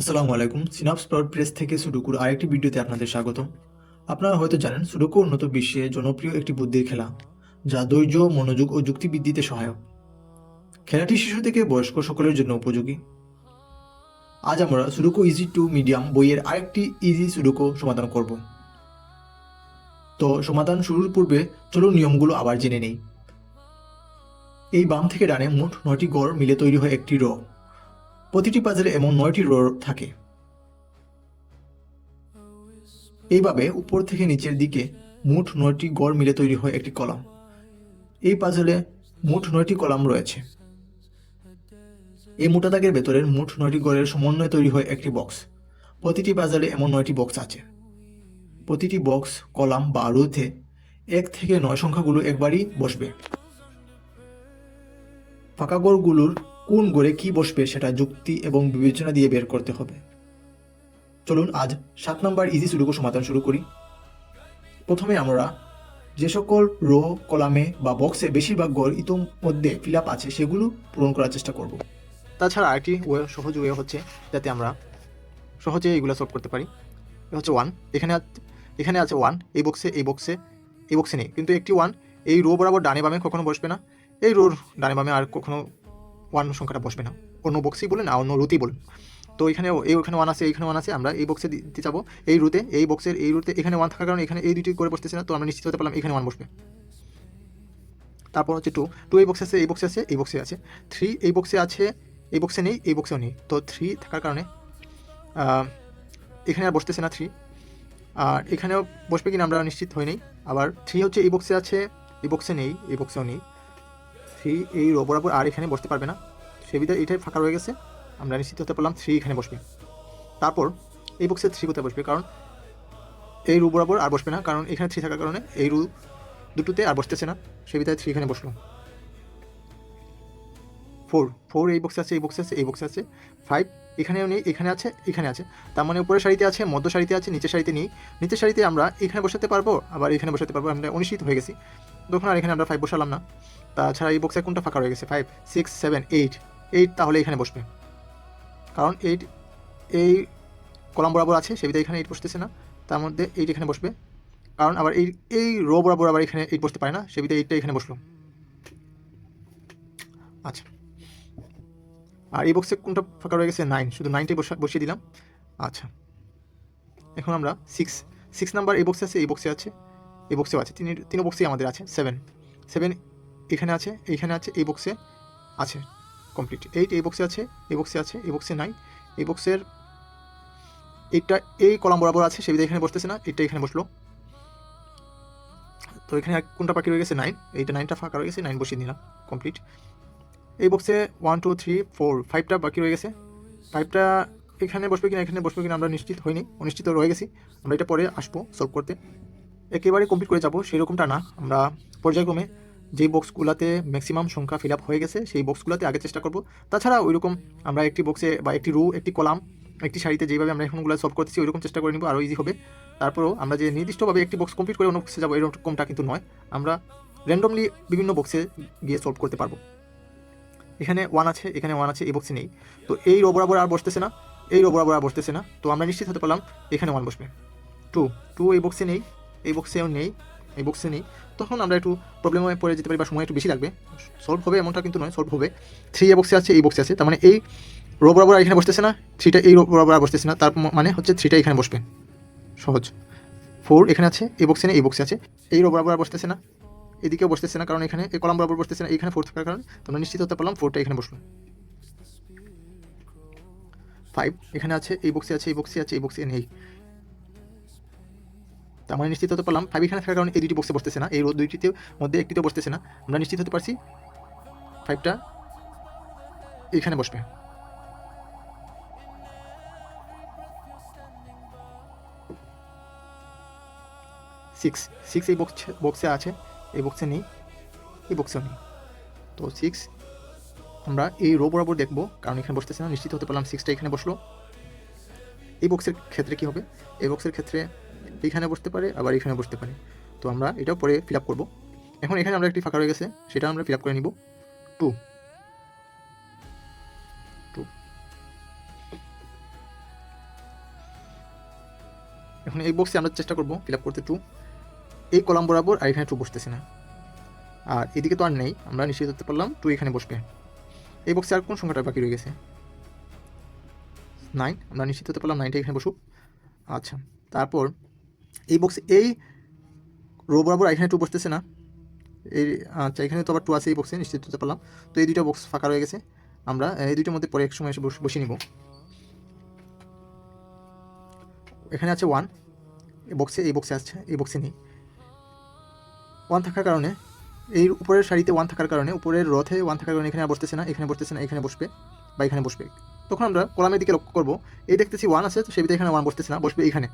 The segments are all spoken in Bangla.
আসসালামু আলাইকুম। সিনাপস প্লট প্রেস থেকে সুডুকুর আরেকটি ভিডিওতে আপনাদের স্বাগত আপনারা হয়তো জানেন, সুডুকু উন্নত বিশ্বে জনপ্রিয় একটি বুদ্ধির খেলা, যা ধৈর্য, মনোযোগ ও যুক্তিবৃদ্ধিতে সহায়ক। খেলাটি শিশু থেকে বয়স্ক সকলের জন্য উপযোগী। আজ আমরা সুডুকু ইজি টু মিডিয়াম বইয়ের আরেকটি ইজি সুডুকু সমাধান করব। তো সমাধান শুরুর পূর্বে চলুন নিয়মগুলো আবার জেনে নেই। এই বাম থেকে ডানে মোট নয়টি গড় মিলে তৈরি হয় একটি র। প্রতিটি পাজলে এমন নয়টি রো থাকে। এইভাবে উপর থেকে নিচের দিকে মোট নয়টি গড় মিলে তৈরি হয় একটি কলাম। এই পাজলে মোট নয়টি কলাম রয়েছে। এই মোটা দাগের ভেতরের মোট নয়টি গড়ের সমন্বয়ে তৈরি হয় একটি বক্স। প্রতিটি পাজলে এমন নয়টি বক্স আছে। প্রতিটি বক্স, কলাম বা রোতে এক থেকে নয় সংখ্যাগুলো একবারই বসবে। ফাঁকা গড়গুলোর কোন গড়ে কি বসবে সেটা যুক্তি এবং বিবেচনা দিয়ে বের করতে হবে। চলুন আজ সাত নম্বর ইজি সুডুকু সমাধান শুরু করি। প্রথমে আমরা যে সকল রো কলামে বা বক্সে বেশিরভাগ গড় ইতোমধ্যে ফিল আপ আছে, সেগুলো পূরণ করার চেষ্টা করব। তাছাড়া আরেকটি ওয়ে সহজ ওয়ে হচ্ছে যাতে আমরা সহজে এইগুলো সলভ করতে পারি। হচ্ছে ওয়ান এখানে এখানে আছে ওয়ান এই বক্সে এই বক্সে এই বক্সে নেই। কিন্তু একটি ওয়ান এই রো বরাবর ডানে বামে কখনো বসবে না। এই রোর ডানে বামে আর কখনো ওয়ান সংখ্যাটা বসবে না অন্য বক্সেই বলেন আর অন্য রুতেই বলুন তো এখানে এই ওখানে ওয়ান আছে এইখানে ওয়ান আছে আমরা এই বক্সে দিতে যাব এই রুতে এই বক্সের এই রুতে এখানে ওয়ান থাকার কারণে এখানে এই দুটি করে বসতেছে না তো আমরা নিশ্চিত হতে পারলাম এখানে ওয়ান বসবে তারপর হচ্ছে টু টু এই বক্সে আছে এই বক্সে আছে এই বক্সে আছে থ্রি এই বক্সে আছে এই বক্সে নেই এই বক্সেও নেই তো থ্রি থাকার কারণে এখানে আর বসতেছে না থ্রি আর এখানেও বসবে কিনা আমরা নিশ্চিত হই নেই আবার থ্রি হচ্ছে এই বক্সে আছে এই বক্সে নেই এই বক্সেও নেই থ্রি, এই রো বরাবর আর এখানে বসতে পারবে না। সে বিধায় এটাই ফাঁকা রয়ে গেছে। আমরা নিশ্চিত হতে পারলাম থ্রি এখানে বসবে। তারপর এই বক্সে থ্রি কোথায় বসবে? কারণ এই রু বরাবর আর বসবে না, কারণ এখানে থ্রি থাকার কারণে এই রু দুটোতে আর বসতেছে না। সে বিধায় থ্রি এখানে বসল। ফোর ফোর এই বক্সে আছে, এই বক্সে আছে, এই বক্সে আছে। ফাইভ এখানেও নেই, এখানে আছে এখানে আছে। তার মানে উপরের সারিতে আছে, মধ্য সারিতে আছে, নিচের সারিতে নেই। নিচের সারিতে আমরা এখানে বসাতে পারব, আবার এখানে বসাতে পারব। আমরা অনিশ্চিত হয়ে গেছি। তখন আর এখানে আমরা ফাইভ বসালাম না। তাছাড়া এই বক্সে কোনটা ফাঁকা রয়ে গেছে? Five six seven eight eight তাহলে এখানে বসবে। কারণ এইট এই কলাম বরাবর আছে সেবিধা এখানে এইট বসতেছে না। তার মধ্যে এইট এখানে বসবে। কারণ আবার এই এই রো বরাবর আবার এখানে এইট বসতে পারে না সেবিধা এইটটা এখানে বসল। আচ্ছা। আর এই বক্সে কোনটা ফাঁকা রয়ে গেছে? নাইন শুধু নাইনটাই বসিয়ে দিলাম। আচ্ছা। এখন আমরা সিক্স সিক্স নাম্বার এই বক্সে আছে, এই বক্সে আছে, এই বক্সেও আছে। তিন তিন বক্সেই আমাদের আছে। সেভেন সেভেন এখানে আছে, এইখানে আছে, এই বক্সে আছে কমপ্লিট এইট এই বক্সে আছে, এই বক্সে আছে, এই বক্সে নাই। এই বক্সের এইটা, এই কলাম বরাবর আছে সেবিধা এখানে বসতেছে না, এইটা এখানে বসল। তো এখানে কোনটা বাকি রয়ে গেছে? নাইন এইটা নাইনটা ফাঁকা রয়ে গেছে নাইন বসিয়ে নিলাম কমপ্লিট এই বক্সে ওয়ান টু থ্রি ফোর ফাইভটা বাকি রয়ে গেছে। ফাইভটা এখানে বসবে কিনা, এখানে বসবে কিনা আমরা নিশ্চিত হইনি অনিশ্চিত রয়ে গেছি। আমরা এটা পরে আসব সলভ করতে। একেবারে কমপ্লিট করে যাব, সেরকমটা না। আমরা পর্যায়ক্রমে যেই বক্সগুলোতে ম্যাক্সিমাম সংখ্যা ফিল আপ হয়ে গেছে, সেই বক্সগুলোতে আগে চেষ্টা করব। তাছাড়া ওইরকম আমরা একটি বক্সে বা একটি রু একটি কলাম একটি শাড়িতে যেভাবে আমরা এখনগুলো সলভ করতেছি, ওইরকম চেষ্টা করে নিব আরও ইজি হবে। তারপরেও আমরা যে নির্দিষ্টভাবে একটি বক্স কমপ্লিট করে অন্য বক্সে যাব, এরকমটা কিন্তু নয়। আমরা র্যান্ডমলি বিভিন্ন বক্সে গিয়ে সলভ করতে পারব। এখানে ওয়ান আছে, এখানে ওয়ান আছে, এই বক্সে নেই। তো এই রো বরাবর আর বসতেছে না, এই রো বরাবর আর বসতেছে না। তো আমরা নিশ্চিত হতে পারলাম এখানে ওয়ান বসবে। টু টু এই বক্সে নেই, এই বক্সেও নেই, এই বক্সে নেই। তখন আমরা একটু প্রবলেমে পড়ে যেতে পারি বা সময় একটু বেশি লাগবে। সলভ হবে এমনটা কিন্তু নয় সলভ হবে। থ্রি এ বক্সে আছে, এই বক্সে আছে। তার মানে এই রো বরাবর এখানে বসতেছে না থ্রিটা এই রো বরাবর বসতেছে না। তার মানে হচ্ছে থ্রিটা এখানে বসবে। সহজ। ফোর এখানে আছে, এই বক্সে নেই, এই বক্সে আছে। এই রো বরাবর বসতেছে না, এদিকেও বসতেছে না, কারণ এখানে, এই কলাম বরাবর বসতেছে না এখানে ফোর থাকার কারণে। তো আমরা নিশ্চিত হতে পারলাম ফোরটা এখানে বসল। ফাইভ এখানে আছে, এই বক্সে আছে, এই বক্সে আছে, এই বক্সে নেই। তার মানে নিশ্চিত হতে পারলাম ফাইভ এখানে থাকার কারণে এই দুটি বক্সে বসতেছে না, এই রো দুইটিতে মধ্যে একটিতে বসতেছে না। আমরা নিশ্চিত হতে পারছি ফাইভটা এখানে বসবে। সিক্স সিক্স এই বক্স বক্সে আছে, এই বক্সে নেই, এই বক্সেও নেই। তো সিক্স আমরা এই রো বরাবর দেখব, কারণ এখানে বসতেছে না, নিশ্চিত হতে পারলাম সিক্সটা এখানে বসল। এই বক্সের ক্ষেত্রে কী হবে? এই বক্সের ক্ষেত্রে এইখানে বসতে পারে, আবার এখানে বসতে পারে। তো আমরা এটাও পরে ফিল আপ করব। এখন এখানে আমরা একটি ফাঁকা রয়ে গেছে, সেটা আমরা ফিল আপ করে নিব। টু। টু। এখন এই বক্সে আমরা চেষ্টা করব ফিল আপ করতে টু। এই কলাম বরাবর আর এখানে টু বসতেছে না। আর এদিকে তো আর নেই, আমরা নিশ্চিত করতে পারলাম টু এখানে বসবে। এই বক্সে আর কোন সংখ্যাটা বাকি রয়ে গেছে? নাইন। আমরা নিশ্চিত হতে পারলাম নাইনটা এখানে বসুক। আচ্ছা তারপর এই বক্সে এই রো বরাবর এখানে টু বসতেছে না। এই আচ্ছা এখানে তো আবার টু আছে এই বক্সে নিশ্চিত হতে পারলাম। তো এই দুইটা বক্স ফাঁকা রয়ে গেছে। আমরা এই দুইটার মধ্যে পরে এক সময় এসে বস- নিব। এখানে আছে ওয়ান এই বক্সে এই বক্সে আসছে এই বক্সে নেই। ওয়ান থাকার কারণে, এই উপরের সারিতে ওয়ান থাকার কারণে, উপরের রথে ওয়ান থাকার কারণে এখানে বসতেছে না, এখানে বসতেছে না, এখানে বসবে বা এখানে বসবে। তখন আমরা কলামের দিকে লক্ষ্য করব। এই দেখতেছি ওয়ান আছে, তো সেবিতে এখানে ওয়ান বসতেছে না, বসবে এখানে।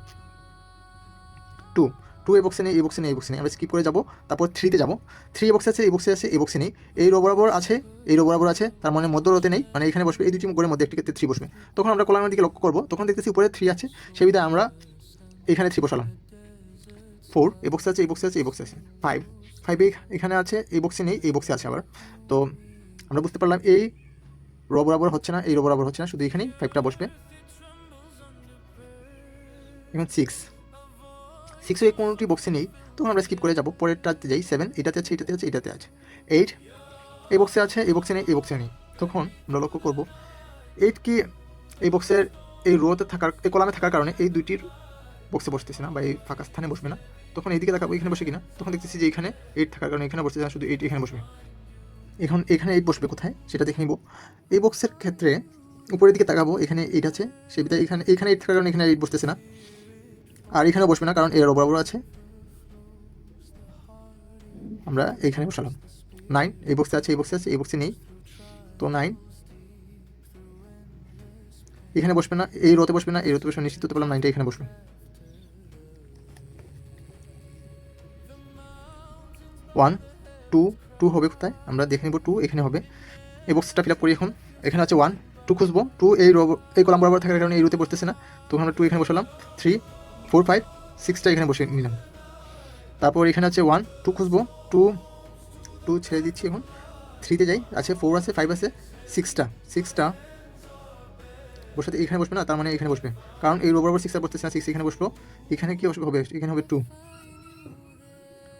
টু টু এই বক্সে নেই এই বক্সে নেই এই বক্সে নেই আমরা স্কিপ করে যাব তারপর থ্রিতে যাব থ্রি বক্সে আছে এই বক্সে আছে এই বক্সে নেই এই রো বরাবর আছে এই রো বরাবর আছে তার মানে মধ্য রোতে নেই মানে এখানে বসবে এই দুটি গোড়ের মধ্যে একটি ক্ষেত্রে থ্রি বসবে তখন আমরা কলামের দিকে লক্ষ্য করব তখন দেখতেছি উপরে থ্রি আছে সেই বিধায় আমরা এখানে থ্রি বসালাম ফোর এই বক্সে আছে এই বক্সে আছে এই বক্সে আছে ফাইভ ফাইভ এখানে আছে এই বক্সে নেই এই বক্সে আছে আবার তো আমরা বুঝতে পারলাম এই রো বরাবর হচ্ছে না এই রো বরাবর হচ্ছে না শুধু এখানেই ফাইভটা বসবে এখন সিক্স সিক্স এই কোনোটি বক্সে নেই তখন আমরা স্কিপ করে যাব। পরেরটাতে যাই সেভেন এটাতে আছে এটাতে আছে এটাতে আছে। এইট এই বক্সে আছে, এই বক্সে নেই, এই বক্সে নেই। তখন আমরা লক্ষ্য করব এইট কি এই বক্সের এই রোতে থাকার, এই কলামে থাকার কারণে এই দুইটির বক্সে বসতেছে না, বা এই ফাঁকা স্থানে বসবে না। তখন এইদিকে তাকাবো এখানে বসে কিনা। তখন দেখতেছি যে এখানে এইট থাকার কারণে এখানে বসতেছে না, শুধু এইট এখানে বসবে। এখন এখানে এইট বসবে কোথায়, সেটা দেখে নিব। এই বক্সের ক্ষেত্রে উপরের দিকে তাকাবো, এখানে এইট আছে সেই বিধায় এখানে এখানে এইট থাকার কারণে এখানে এইট বসতেছে না। আর এখানে বসবে না, কারণ এর বরাবর আছে। আমরা এইখানে বসালাম। নাইন এই বক্সে আছে, এই বক্সে আছে, এই বক্সে নেই। তো নাইন এখানে বসবে না, এই রোতে বসবে না, এই রোতে বসবে নিশ্চিত হতে পারলাম নাইনটা এখানে বসবে। ওয়ান টু টু হবে কোথায়? আমরা দেখে নেব টু এখানে হবে। এই বক্সটা ফিল আপ করি এখন। এখানে আছে ওয়ান টু খুঁজবো। টু এই এই কলাম বরাবর থাকার কারণে এই রোতে বসতেছে না। তখন আমরা টু এখানে বসালাম। থ্রি ফোর ফাইভ সিক্সটা এখানে বসে নিলাম। তারপর এখানে আছে ওয়ান টু খুঁজবো টু টু ছেড়ে দিচ্ছি এখন। থ্রিতে যাই, আছে ফোর আছে ফাইভ আছে সিক্সটা সিক্সটা বসাতে এখানে বসবে না, তার মানে এখানে বসবে। কারণ এই রো বরাবর সিক্সটা বসতেছে না সিক্স এখানে বসল, এখানে কী বসবে হবে, এখানে হবে two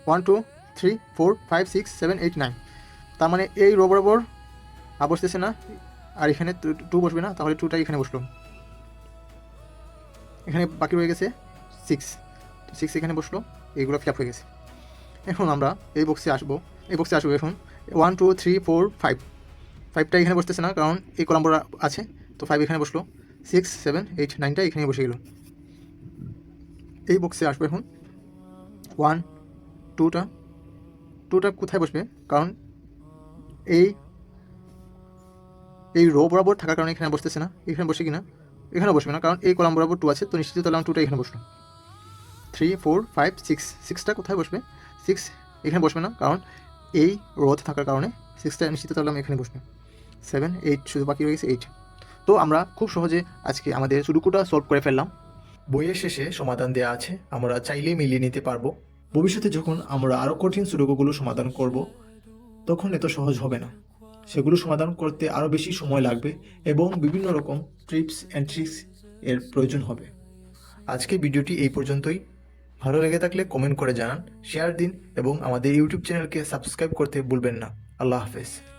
one two three four five six seven eight nine তার মানে এই রো বরাবর আর বসতেছে না, আর এখানে টু বসবে না, তাহলে টুটা এখানে বসল। এখানে বাকি রয়ে গেছে সিক্স তো সিক্স এখানে বসল এইগুলো ফিল আপ হয়ে গেছে। এখন আমরা এই বক্সে আসব, এই বক্সে আসব এখন one two three four five ফাইভটা এখানে বসতেছে না, কারণ এই কলাম্বর আছে, তো ফাইভ এখানে বসল। সিক্স সেভেন এইট নাইনটা এখানে বসে গেল। এই বক্সে আসব এখন। ওয়ান টুটা টুটা কোথায় বসবে? কারণ এই এই রো বরাবর থাকার কারণে এখানে বসতেছে না, এখানে বসে কিনা এখানে বসবে না, কারণ এই কলাম বরাবর টু আছে, তো নিশ্চিত হলাম টুটা এখানে বসল। থ্রি ফোর ফাইভ সিক্স সিক্সটা কোথায় বসবে? সিক্স এখানে বসবে না, কারণ এই রোধ থাকার কারণে সিক্সটা নিশ্চিত তাহলে আমি এখানে বসবে। সেভেন এইট শুধু বাকি রয়ে গেছে এইট তো আমরা খুব সহজে আজকে আমাদের সুডুকুটা সলভ করে ফেললাম। বইয়ের শেষে সমাধান দেওয়া আছে, আমরা চাইলেই মিলিয়ে নিতে পারব। ভবিষ্যতে যখন আমরা আরও কঠিন সুডোকুগুলো সমাধান করব, তখন এত সহজ হবে না। সেগুলো সমাধান করতে আরও বেশি সময় লাগবে এবং বিভিন্ন রকম ট্রিপস অ্যান্ড ট্রিক্স এর প্রয়োজন হবে। আজকে ভিডিওটি এই পর্যন্তই। ভালো লেগে থাকলে কমেন্ট করে জানান শেয়ার দিন এবং আমাদের ইউটিউব চ্যানেলকে সাবস্ক্রাইব করতে ভুলবেন না। আল্লাহ হাফেজ।